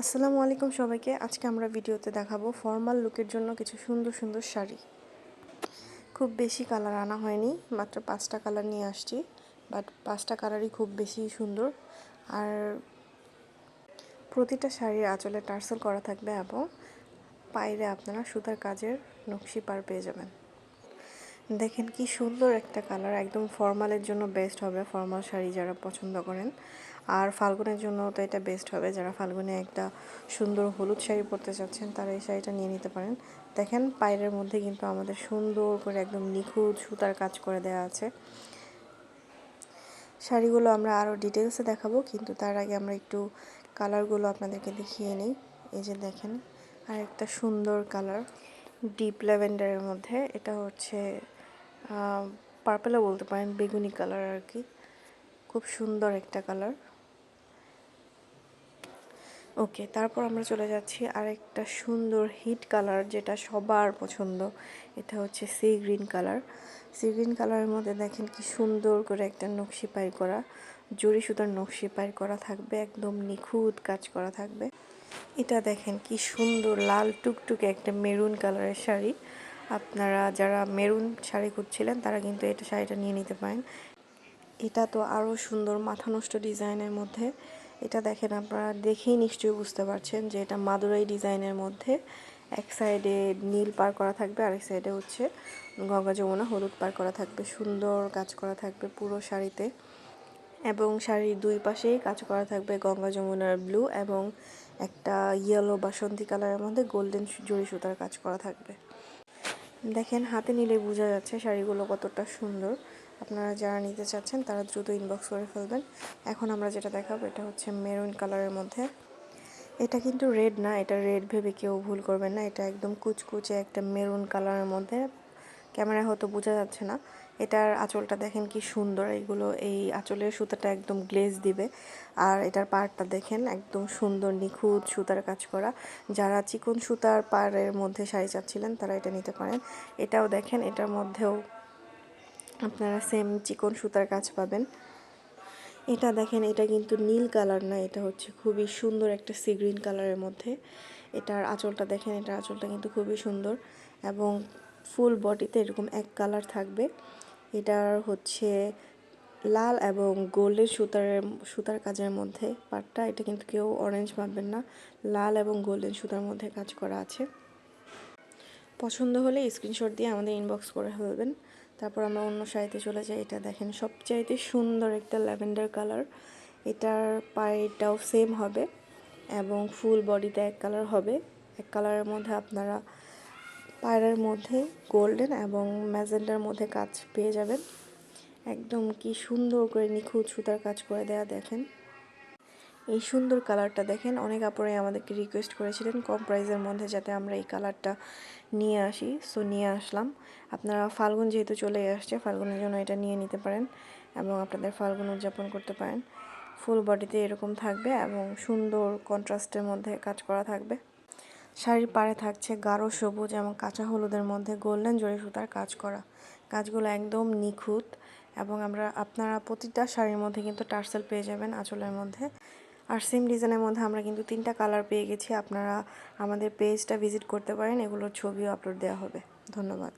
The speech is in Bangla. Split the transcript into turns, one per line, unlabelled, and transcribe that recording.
আসসালামু আলাইকুম সবাইকে। আজকে আমরা ভিডিওতে দেখাবো ফর্মাল লুকের জন্য কিছু সুন্দর সুন্দর শাড়ি। খুব বেশি কালার আনা হয়নি, মাত্র পাঁচটা কালার নিয়ে আসছি বাট পাঁচটা কালারই খুব বেশি সুন্দর। আর প্রতিটা শাড়ির আঁচলে টার্সেল করা থাকবে এবং পায়রে আপনারা সুতার কাজের নকশি পার পেয়ে যাবেন। দেখেন কি সুন্দর একটা কালার একদম ফর্মালের জন্য বেস্ট হবে ফর্মাল শাড়ি যারা পছন্দ করেন। আর ফাল্গুনের জন্য তো এটা বেস্ট হবে। যারা ফাল্গুনে একটা সুন্দর হলুদ শাড়ি পরতে চাচ্ছেন, তারা এই শাড়িটা নিয়ে নিতে পারেন। দেখেন, পায়ের মধ্যে কিন্তু আমাদের সুন্দর করে একদম নিখুঁত সুতার কাজ করে দেওয়া আছে। শাড়িগুলো আমরা আরও ডিটেলসে দেখাবো, কিন্তু তার আগে আমরা একটু কালারগুলো আপনাদেরকে দেখিয়ে নিই। এই যে দেখেন আর একটা সুন্দর কালার ডিপ ল্যাভেন্ডারের মধ্যে। এটা হচ্ছে পার্পেলও বলতে পারেন, বেগুনি কালার আর কি। খুব সুন্দর একটা কালার ওকে, তারপর আমরা চলে যাচ্ছি আরেকটা সুন্দর হিট কালার যেটা সবার পছন্দ। এটা হচ্ছে sea green colour. Sea green কালারের মধ্যে দেখেন কি সুন্দর করে একটা নকশি পাই করা, জড়ি সুতার নকশি পাই করা থাকবে, একদম নিখুঁত কাজ করা থাকবে। এটা দেখেন কি সুন্দর লাল টুকটুকে একটা মেরুন কালারের শাড়ি। আপনারা যারা মেরুন শাড়ি খুঁজছিলেন, তারা কিন্তু এটা শাড়িটা নিয়ে নিতে পারেন। এটা তো আরও সুন্দর মাথা নষ্ট ডিজাইনের মধ্যে। এটা দেখেন আপনারা দেখেই নিশ্চয়ই বুঝতে পারছেন যে এটা মাদুরাই ডিজাইনের মধ্যে। এক সাইডে নীল পার করা থাকবে, আরেক সাইডে হচ্ছে গঙ্গা যমুনা হলুদ পার করা থাকবে, সুন্দর কাজ করা থাকবে পুরো শাড়িতে। এবং শাড়ির দুই পাশেই কাজ করা থাকবে গঙ্গা যমুনার ব্লু এবং একটা ইয়েলো বাসন্তী কালারের মধ্যে গোল্ডেন জড়ি সুতার কাজ করা থাকবে। দেখেন হাতে নিলে বোঝা যাচ্ছে শাড়িগুলো কতটা সুন্দর। আপনারা যারা নিতে চাচ্ছেন, তারা দ্রুত ইনবক্স করে ফেলবেন। এখন আমরা যেটা দেখাবো, এটা হচ্ছে মেরুন কালারের মধ্যে। এটা কিন্তু রেড না, এটা রেড ভেবে কেউ ভুল করবেন না। এটা একদম কুচকুচে একটা মেরুন কালারের মধ্যে। ক্যামেরা হয়তো বোঝা যাচ্ছে না। এটার আঁচলটা দেখেন কি সুন্দর। এইগুলো এই আঁচলের সুতাটা একদম গ্লেজ দিবে। আর এটার পাড়টা দেখেন, একদম সুন্দর, নিখুঁত সুতার কাজ করা। যারা চিকন সুতার পাড়ের মধ্যে শাড়ি চাচ্ছিলেন, তারা এটা নিতে পারেন। এটাও দেখেন, এটার মধ্যেও আপনারা সেম চিকন সুতার কাজ পাবেন। এটা দেখেন, এটা কিন্তু নীল কালার না, এটা হচ্ছে খুবই সুন্দর একটা সি গ্রিন কালারের মধ্যে। এটার আঁচলটা দেখেন, এটার আঁচলটা কিন্তু খুবই সুন্দর এবং ফুল বডিতে এরকম এক কালার থাকবে। এটার হচ্ছে লাল এবং গোল্ডের সুতার সুতার কাজের মধ্যে পাটটা, এটা কিন্তু কেউ অরেঞ্জ ভাববেন না, লাল এবং গোল্ডেন সুতার মধ্যে কাজ করা আছে। পছন্দ হলে স্ক্রিনশট দিয়ে আমাদের ইনবক্স করে ফেলবেন। তারপর আমরা অন্য শাড়িতে চলে যাই, এটা দেখেন। সবচাইতে সুন্দর একটা ল্যাভেন্ডার কালার। এটার পায়েটাও সেম হবে এবং ফুল বডিতে এক কালার হবে। এক কালারের মধ্যে আপনারা পায়ের মধ্যে গোল্ডেন এবং ম্যাজেন্ডার মধ্যে কাজ পেয়ে যাবেন। একদম কি সুন্দর করে নিখুঁত সুতার কাজ করে দেয়া দেখেন। এই সুন্দর কালারটা দেখেন। অনেক আপুরাই আমাদেরকে রিকোয়েস্ট করেছিলেন কম প্রাইসের মধ্যে যাতে আমরা এই কালারটা নিয়ে আসি। সো নিয়ে আসলাম। আপনারা ফাল্গুন যেহেতু চলে আসছে, ফাল্গুনের জন্য এটা নিয়ে নিতে পারেন এবং আপনাদের ফাল্গুন উদযাপন করতে পারেন। ফুল বডিতে এরকম থাকবে এবং সুন্দর কন্ট্রাস্টের মধ্যে কাজ করা থাকবে। শাড়ির পাড়ে থাকছে গাঢ় সবুজ এবং কাঁচা হলুদের মধ্যে গোল্ডেন জরি সুতার কাজ করা। কাজগুলো একদম নিখুঁত এবং আমরা, আপনারা প্রতিটা শাড়ির মধ্যে কিন্তু টার্সেল পেয়ে যাবেন আঁচলের মধ্যে। আর সেম ডিজাইনের মধ্যে আমরা কিন্তু তিনটা কালার পেয়ে গেছি। আপনারা আমাদের পেজটা ভিজিট করতে পারেন, এগুলোর ছবিও আপলোড দেওয়া হবে। ধন্যবাদ।